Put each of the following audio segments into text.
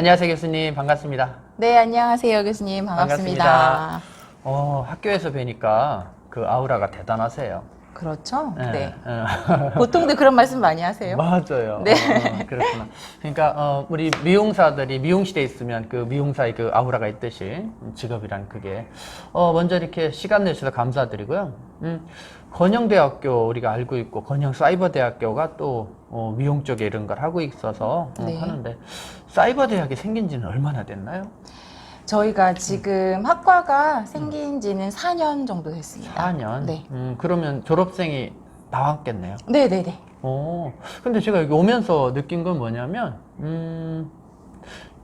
안녕하세요 교수님 반갑습니다. 네, 안녕하세요, 교수님. 반갑습니다. 어, 학교에서 뵈니까 그 아우라가 대단하세요. 그렇죠? 예, 네. 예. 보통도 그런 말씀 많이 하세요. 맞아요. 네. 어, 그렇구나. 그러니까 어, 우리 미용사들이 미용실에 있으면 그 미용사의 그 아우라가 있듯이 직업이란 그게 어, 먼저 이렇게 시간 내주셔서 감사드리고요. 음, 건영대학교 우리가 알고 있고 건영 사이버대학교가 또 어, 미용 쪽에 이런 걸 하고 있어서 어, 네. 하는데 사이버 대학이 생긴 지는 얼마나 됐나요? 저희가 지금 학과가 생긴 지는 4년 정도 됐습니다. 4년. 네. 음, 그러면 졸업생이 나왔겠네요. 네, 네, 네. 어, 근데 제가 여기 오면서 느낀 건 뭐냐면, 음,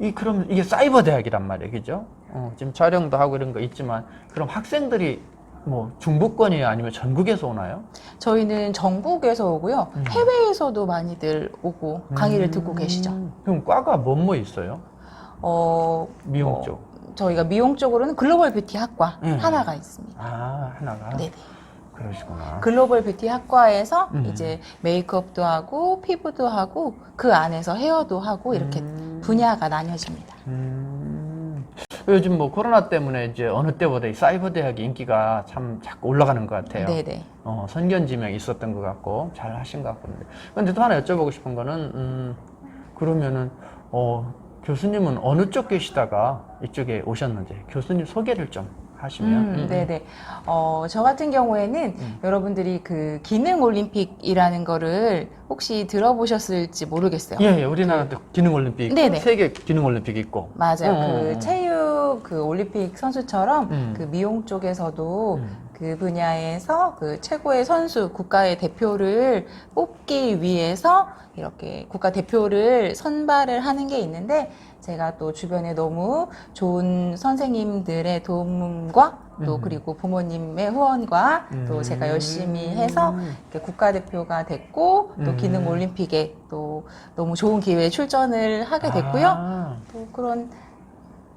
이, 그럼 이게 사이버 대학이란 말이에요. 그죠? 어, 지금 촬영도 하고 이런 거 있지만, 그럼 학생들이 뭐 중부권이에요? 아니면 전국에서 오나요? 저희는 전국에서 오고요. 음. 해외에서도 많이들 오고 강의를 음, 듣고 계시죠. 그럼 과가 뭐 뭐 있어요? 어, 미용 어, 쪽. 저희가 미용 쪽으로는 글로벌 뷰티 학과 음. 하나가 있습니다. 아, 하나가? 네, 네. 그러시구나. 글로벌 뷰티 학과에서 음. 이제 메이크업도 하고 피부도 하고 그 안에서 헤어도 하고 이렇게 음. 분야가 나뉘어집니다. 음. 요즘 뭐 코로나 때문에 이제 어느 때보다 이 사이버 대학의 인기가 참 자꾸 올라가는 것 같아요. 네네. 어, 선견지명이 있었던 것 같고 잘 하신 것 같은데. 근데 또 하나 여쭤보고 싶은 거는 음, 그러면은 어, 교수님은 어느 쪽 계시다가 이쪽에 오셨는지 교수님 소개를 좀 하시면. 음, 음, 네네. 어, 저 같은 경우에는 음. 여러분들이 그 기능 올림픽이라는 거를 혹시 들어보셨을지 모르겠어요. 예, 예, 우리나라도 기능 올림픽, 네네. 세계 기능 올림픽 있고. 맞아요. 어, 어, 그 어. 체육 그 올림픽 선수처럼 음. 그 미용 쪽에서도 음. 그 분야에서 그 최고의 선수 국가의 대표를 뽑기 위해서 이렇게 국가 대표를 선발을 하는 게 있는데 제가 또 주변에 너무 좋은 선생님들의 도움과 또 음. 그리고 부모님의 후원과 또 음. 제가 열심히 해서 국가대표가 됐고 또 음. 기능 올림픽에 또 너무 좋은 기회에 출전을 하게 됐고요. 아, 또 그런 그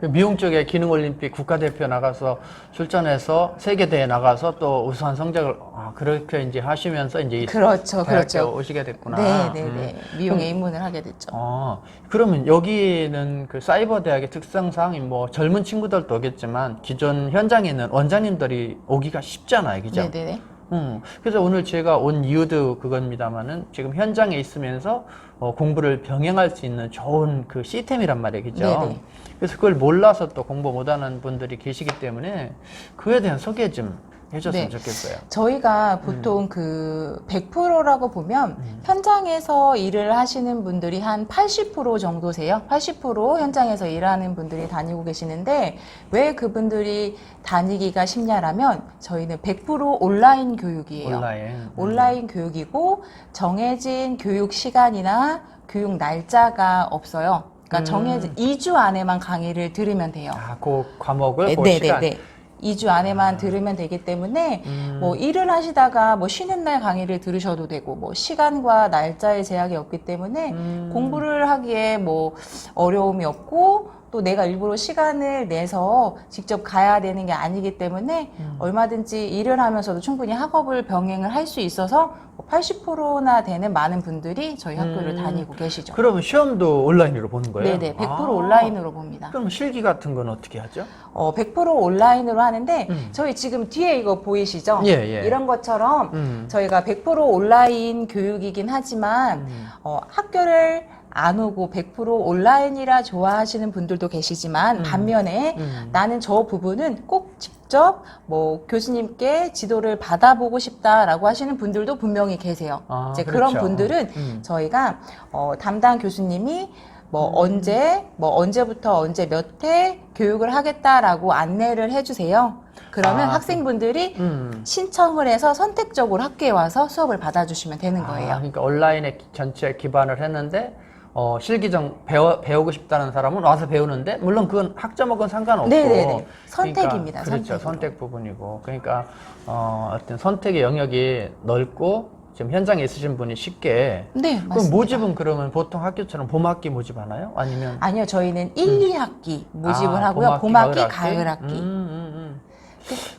미용 쪽에 기능 올림픽 국가대표 나가서 출전해서 세계대회 나가서 또 우수한 성적을 아, 그렇게 이제 하시면서 이제 이 그렇죠, 그렇죠. 오시게 됐구나. 네, 네, 음. 네. 미용에 입문을 하게 됐죠. 어, 그러면 여기는 그 사이버 대학의 특성상 뭐 젊은 친구들도 오겠지만 기존 현장에 있는 원장님들이 오기가 쉽잖아요, 그죠? 네, 네, 네. 음, 그래서 오늘 제가 온 이유도 그겁니다만은 지금 현장에 있으면서 어, 공부를 병행할 수 있는 좋은 그 시스템이란 말이에요, 그죠? 네네. 그래서 그걸 몰라서 또 공부 못하는 분들이 계시기 때문에 그에 대한 소개 좀 해줬으면 네. 좋겠어요. 저희가 보통 그 100%라고 보면 음. 현장에서 일을 하시는 분들이 한 80% 정도세요. 80% 현장에서 일하는 분들이 다니고 계시는데 왜 그분들이 다니기가 쉽냐라면 저희는 100% 온라인 교육이에요. 온라인. 음. 온라인 교육이고 정해진 교육 시간이나 교육 날짜가 없어요. 그러니까 음. 정해진 2주 안에만 강의를 들으면 돼요. 아, 그 과목을 네, 그 네, 시간. 네, 네. 2주 안에만 들으면 되기 때문에 음. 뭐 일을 하시다가 뭐 쉬는 날 강의를 들으셔도 되고 뭐 시간과 날짜의 제약이 없기 때문에 음. 공부를 하기에 뭐 어려움이 없고 또 내가 일부러 시간을 내서 직접 가야 되는 게 아니기 때문에 음. 얼마든지 일을 하면서도 충분히 학업을 병행을 할 수 있어서 뭐 80%나 되는 많은 분들이 저희 학교를 음. 다니고 계시죠. 그러면 시험도 온라인으로 보는 거예요? 네네, 100% 아. 온라인으로 봅니다. 그럼 실기 같은 건 어떻게 하죠? 어, 100% 온라인으로 하는데 음. 저희 지금 뒤에 이거 보이시죠? 예, 예. 이런 것처럼 음. 저희가 100% 온라인 교육이긴 하지만 음. 어, 학교를 안 오고 100% 온라인이라 좋아하시는 분들도 계시지만 음. 반면에 음. 나는 저 부분은 꼭 직접 뭐 교수님께 지도를 받아보고 싶다라고 하시는 분들도 분명히 계세요. 아, 이제 그렇죠. 그런 분들은 음. 저희가 어, 담당 교수님이 뭐 음. 언제 뭐 언제부터 언제 몇 회 교육을 하겠다라고 안내를 해주세요. 그러면 아, 학생분들이 음. 신청을 해서 선택적으로 학교에 와서 수업을 받아주시면 되는 아, 거예요. 그러니까 온라인에 기- 전체에 기반을 했는데 어, 실기정 배워, 배우고 싶다는 사람은 와서 배우는데 물론 그건 학점하고는 상관없고 네네네. 선택입니다. 그러니까, 그렇죠. 선택 부분이고 그러니까 어, 어떤 선택의 영역이 넓고 지금 현장에 있으신 분이 쉽게 네, 그럼 맞습니다. 모집은 그러면 보통 학교처럼 봄학기 모집하나요? 아니면 아니요, 저희는 1, 2학기 모집을 아, 하고요. 봄학기, 가을학기. 음, 음, 음.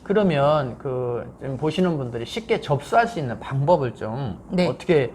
그 러면 그 지금 보시는 분들이 쉽게 접수할 수 있는 방법을 좀 네. 어떻게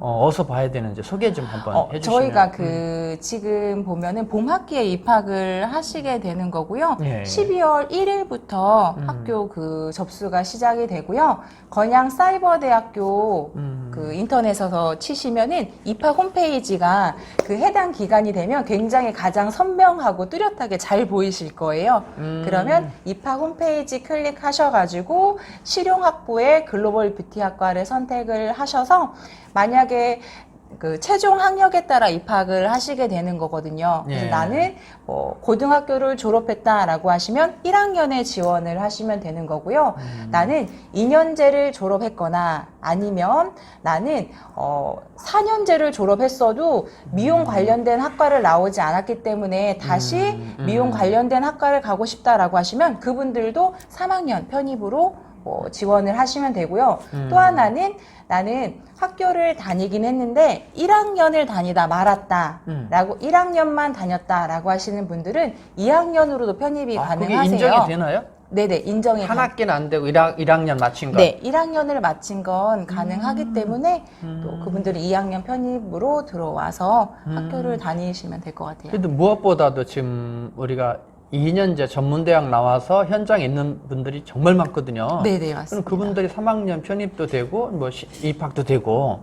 어, 어서 봐야 되는지 소개 좀 한번 어, 해주시면 저희가 음. 그그 지금 보면은 봄 학기에 입학을 하시게 되는 거고요. 예. 12월 1일부터 음. 학교 그 접수가 시작이 되고요. 건양 사이버대학교 음. 그 인터넷에서 치시면은 입학 홈페이지가 그 해당 기간이 되면 굉장히 가장 선명하고 뚜렷하게 잘 보이실 거예요. 음. 그러면 입학 홈페이지 클릭하셔가지고 실용학부의 글로벌 뷰티학과를 선택을 하셔서 만약 에그 최종 학력에 따라 입학을 하시게 되는 거거든요. 그래서 예. 나는 뭐 고등학교를 졸업했다라고 하시면 1학년에 지원을 하시면 되는 거고요. 음. 나는 2년제를 졸업했거나 아니면 나는 어 4년제를 졸업했어도 미용 관련된 학과를 나오지 않았기 때문에 다시 음, 음. 미용 관련된 학과를 가고 싶다라고 하시면 그분들도 3학년 편입으로 뭐 지원을 하시면 되고요. 음. 또 하나는 나는 학교를 다니긴 했는데 1학년을 다니다 말았다. 음. 라고 1학년만 다녔다라고 하시는 분들은 2학년으로도 편입이 아, 그게 가능하세요. 인정이 되나요? 네네, 인정이 한 가- 학기는 안 되고 1학, 1학년 마친 거. 네, 1학년을 마친 건 가능하기 때문에 음. 또 그분들이 2학년 편입으로 들어와서 음. 학교를 다니시면 될 것 같아요. 그래도 무엇보다도 지금 우리가 2년제 전문대학 나와서 현장에 있는 분들이 정말 많거든요. 네네, 그럼 맞습니다. 그분들이 3학년 편입도 되고 뭐 시- 입학도 되고.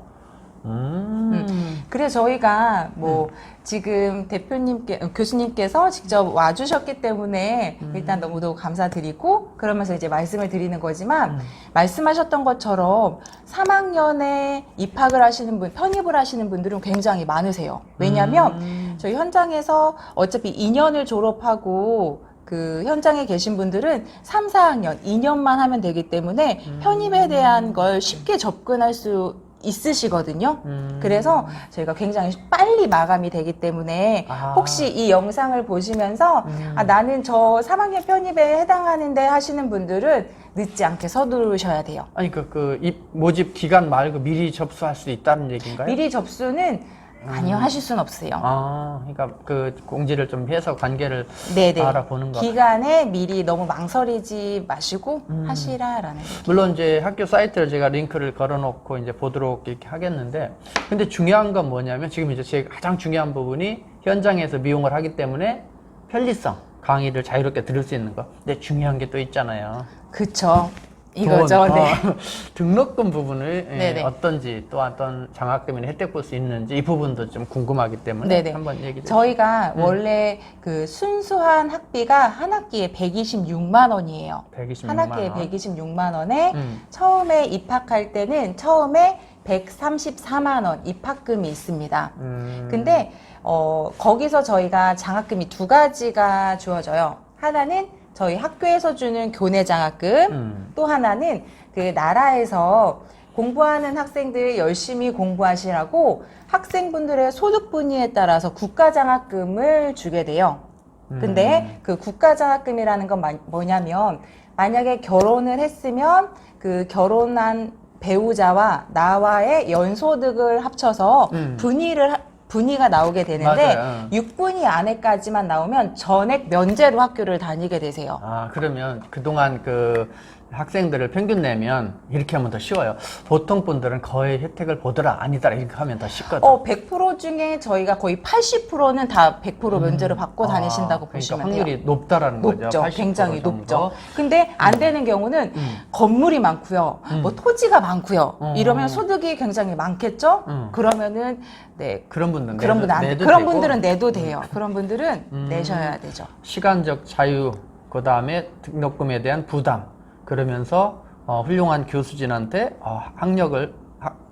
음. 그래서 저희가 뭐 지금 대표님께 어, 교수님께서 직접 와주셨기 때문에 음. 일단 너무도 감사드리고 그러면서 이제 말씀을 드리는 거지만 음. 말씀하셨던 것처럼 3학년에 입학을 하시는 분 편입을 하시는 분들은 굉장히 많으세요. 왜냐하면 음. 저희 현장에서 어차피 2년을 졸업하고 그 현장에 계신 분들은 3, 4학년, 2년만 하면 되기 때문에 음. 편입에 대한 걸 쉽게 접근할 수 있으시거든요. 음. 그래서 저희가 굉장히 빨리 마감이 되기 때문에 아. 혹시 이 영상을 보시면서 음. 아, 나는 저 3학년 편입에 해당하는데 하시는 분들은 늦지 않게 서두르셔야 돼요. 아니 그, 그 입, 모집 기간 말고 미리 접수할 수 있다는 얘기인가요? 미리 접수는 아니요 하실 수는 없어요. 아, 그러니까 그 공지를 좀 해서 관계를 네네. 알아보는 거. 기간에 미리 너무 망설이지 마시고 음. 하시라라는 얘기. 물론 이제 학교 사이트를 제가 링크를 걸어놓고 이제 보도록 이렇게 하겠는데, 근데 중요한 건 뭐냐면 지금 이제 제 가장 중요한 부분이 현장에서 미용을 하기 때문에 편리성 강의를 자유롭게 들을 수 있는 거. 근데 중요한 게 또 있잖아요. 그쵸. 이거죠. 돈, 네. 어, 등록금 부분을 예, 네네. 어떤지 또 어떤 장학 때문에 혜택 볼 수 있는지 이 부분도 좀 궁금하기 때문에 네네. 한번 얘기 좀. 저희가 음. 원래 그 순수한 학비가 한 학기에 126만 원이에요. 126만 한 학기에 원. 126만 원에 음. 처음에 입학할 때는 처음에 134만 원 입학금이 있습니다. 음. 근데 어, 거기서 저희가 장학금이 두 가지가 주어져요. 하나는 저희 학교에서 주는 교내 장학금, 음. 또 하나는 그 나라에서 공부하는 학생들 열심히 공부하시라고 학생분들의 소득 분위에 따라서 국가 장학금을 주게 돼요. 근데 음. 그 국가 장학금이라는 건 마- 뭐냐면 만약에 결혼을 했으면 그 결혼한 배우자와 나와의 연소득을 합쳐서 음. 분위를 하- 분위가 나오게 되는데 맞아요. 6분위 안에까지만 나오면 전액 면제로 학교를 다니게 되세요. 아, 그러면 그동안 그 학생들을 평균 내면 이렇게 하면 더 쉬워요. 보통 분들은 거의 혜택을 보더라 아니더라 이렇게 하면 더 쉽거든. 어, 100% 중에 저희가 거의 80%는 다 100% 면제를 받고 아, 다니신다고 그러니까 보시면 확률이 돼요. 높다라는 거죠. 높죠. 80% 굉장히. 높죠. 근데 안 되는 경우는 음. 건물이 많고요. 음. 뭐 토지가 많고요. 어. 이러면 소득이 굉장히 많겠죠? 음. 그러면은 네. 그런 분들은 그런 분들 안 돼. 내도 그런 되고, 분들은 내도 돼요. 그런 분들은 음. 내셔야 되죠. 시간적 자유 그 다음에 등록금에 대한 부담 그러면서 어, 훌륭한 교수진한테 어, 학력을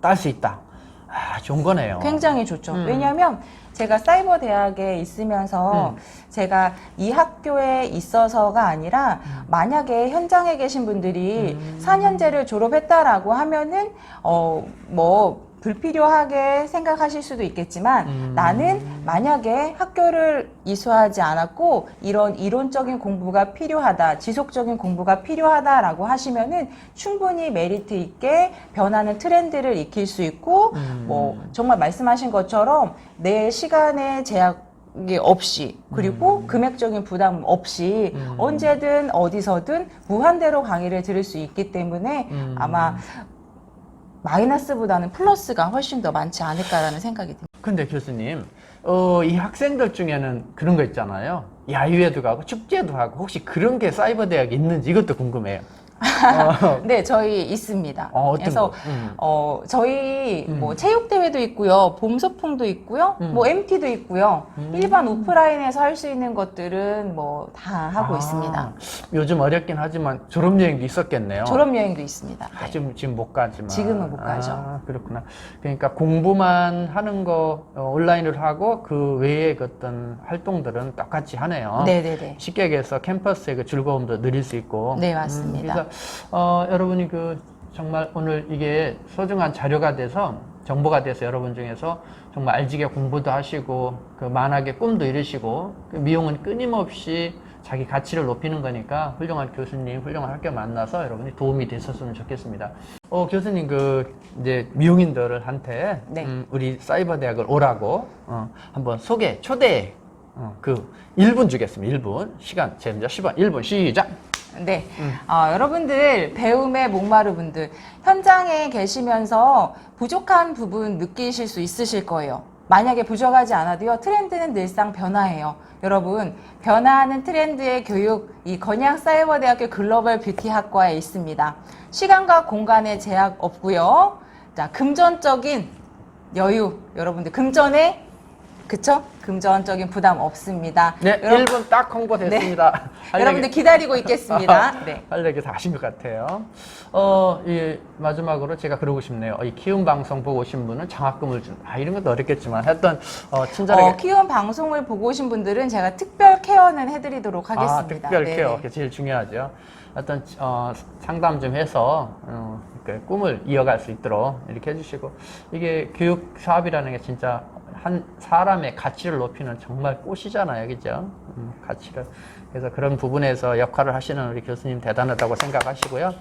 딸 수 있다. 아, 좋은 거네요. 굉장히 좋죠. 음. 왜냐하면 제가 사이버 대학에 있으면서 음. 제가 이 학교에 있어서가 아니라 만약에 현장에 계신 분들이 음. 4년제를 졸업했다라고 하면은 어 뭐 불필요하게 생각하실 수도 있겠지만 음. 나는 만약에 학교를 이수하지 않았고 이런 이론적인 공부가 필요하다, 지속적인 공부가 필요하다라고 하시면은 충분히 메리트 있게 변하는 트렌드를 익힐 수 있고 음. 뭐 정말 말씀하신 것처럼 내 시간의 제약 이 없이 그리고 금액적인 부담 없이 음. 언제든 어디서든 무한대로 강의를 들을 수 있기 때문에 음. 아마 마이너스보다는 플러스가 훨씬 더 많지 않을까라는 생각이 듭니다. 근데 교수님 어, 이 학생들 중에는 그런 거 있잖아요. 야유회도 가고 축제도 하고 혹시 그런 게 사이버 대학에 있는지 이것도 궁금해요. 어, 네, 저희 있습니다. 어, 어떤 그래서 거? 음. 어, 저희 음. 뭐 체육 대회도 있고요. 봄 소풍도 있고요. 음. 뭐 MT도 있고요. 음. 일반 오프라인에서 할 수 있는 것들은 뭐 다 하고 아, 있습니다. 요즘 어렵긴 하지만 졸업 여행도 있었겠네요. 졸업 여행도 있습니다. 아, 네. 지금, 지금 못 가지만. 지금은 못 가죠. 아, 그렇구나. 그러니까 공부만 하는 거 어, 온라인으로 하고 그 외의 그 어떤 활동들은 똑같이 하네요. 네, 네, 네. 쉽게 얘기해서 캠퍼스의 그 즐거움도 누릴 수 있고. 네, 맞습니다. 어, 여러분이 그 정말 오늘 이게 소중한 자료가 돼서 정보가 돼서 여러분 중에서 정말 알지게 공부도 하시고 그 만하게 꿈도 이루시고 그 미용은 끊임없이 자기 가치를 높이는 거니까 훌륭한 교수님, 훌륭한 학교 만나서 여러분이 도움이 되셨으면 좋겠습니다. 어, 교수님 그 이제 미용인들한테 네. 음, 우리 사이버 대학을 오라고 어, 한번 소개, 초대 어, 그 1분 주겠습니다. 1분. 시간 재입니다. 10분. 1분 시작. 네. 음. 어, 여러분들, 배움에 목마른 분들, 현장에 계시면서 부족한 부분 느끼실 수 있으실 거예요. 만약에 부족하지 않아도요, 트렌드는 늘상 변화해요. 여러분, 변화하는 트렌드의 교육, 이 건양사이버대학교 글로벌 뷰티 학과에 있습니다. 시간과 공간의 제약 없고요. 자, 금전적인 여유, 여러분들, 금전에, 그쵸? 금전적인 부담 없습니다. 네, 여러분, 1분 딱 홍보됐습니다. 할 여러분들 기다리고 있겠습니다. 네. 할 얘기 다 하신 것 같아요. 어, 이 마지막으로 제가 그러고 싶네요. 이 키움 방송 보고 오신 분은 장학금을 준, 아, 이런 것도 어렵겠지만 하여튼, 어, 친절하게. 어, 키움 방송을 보고 오신 분들은 제가 특별 케어는 해드리도록 하겠습니다. 아, 특별 네네. 케어. 그게 제일 중요하죠. 어떤, 어, 상담 좀 해서, 어, 그 꿈을 이어갈 수 있도록 이렇게 해주시고, 이게 교육 사업이라는 게 진짜 한 사람의 가치를 높이는 정말 꽃이잖아요. 그죠? 음, 가치를. 그래서 그런 부분에서 역할을 하시는 우리 교수님 대단하다고 생각하시고요.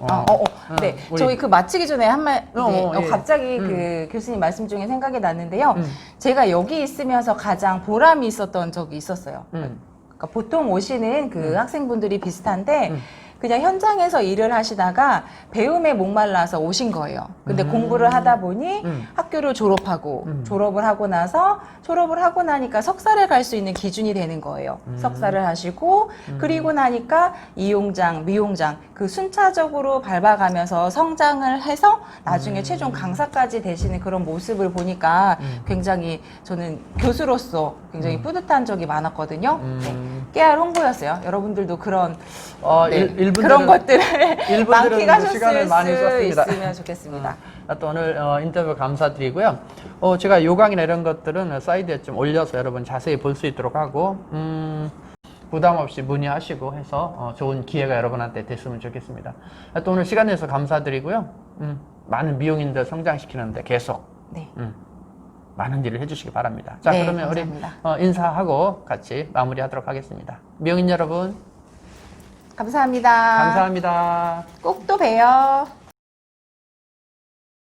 어, 아, 어, 어. 어, 네. 우리- 저희 그 마치기 전에 한 말, 어, 네. 어, 어, 예. 갑자기 음. 그 교수님 말씀 중에 생각이 났는데요. 음. 제가 여기 있으면서 가장 보람이 있었던 적이 있었어요. 음. 그러니까 보통 오시는 그 학생분들이 비슷한데 음. 그냥 현장에서 일을 하시다가 배움에 목말라서 오신 거예요. 근데 음. 공부를 하다 보니 음. 학교를 졸업하고 음. 졸업을 하고 나서 졸업을 하고 나니까 석사를 갈 수 있는 기준이 되는 거예요. 음. 석사를 하시고 그리고 나니까 이용장, 미용장 그 순차적으로 밟아가면서 성장을 해서 나중에 음. 최종 강사까지 되시는 그런 모습을 보니까 음. 굉장히 저는 교수로서 굉장히 뿌듯한 적이 많았거든요. 네. 음. 깨알 홍보였어요. 여러분들도 그런 어, 네, 일, 그런 것들을 만끽하셨을 수. 있으면 좋겠습니다. 아, 또 오늘 어, 인터뷰 감사드리고요. 어, 제가 요강이나 이런 것들은 사이드에 좀 올려서 여러분 자세히 볼 수 있도록 하고, 음, 부담 없이 문의하시고 해서 어, 좋은 기회가 여러분한테 됐으면 좋겠습니다. 아, 또 오늘 시간 내서 감사드리고요. 음, 많은 미용인들 성장시키는데 계속 네. 음, 많은 일을 해주시기 바랍니다. 자, 네, 그러면 감사합니다. 우리 어, 인사하고 같이 마무리하도록 하겠습니다. 미용인 여러분, 감사합니다. 감사합니다. 꼭 또 봬요.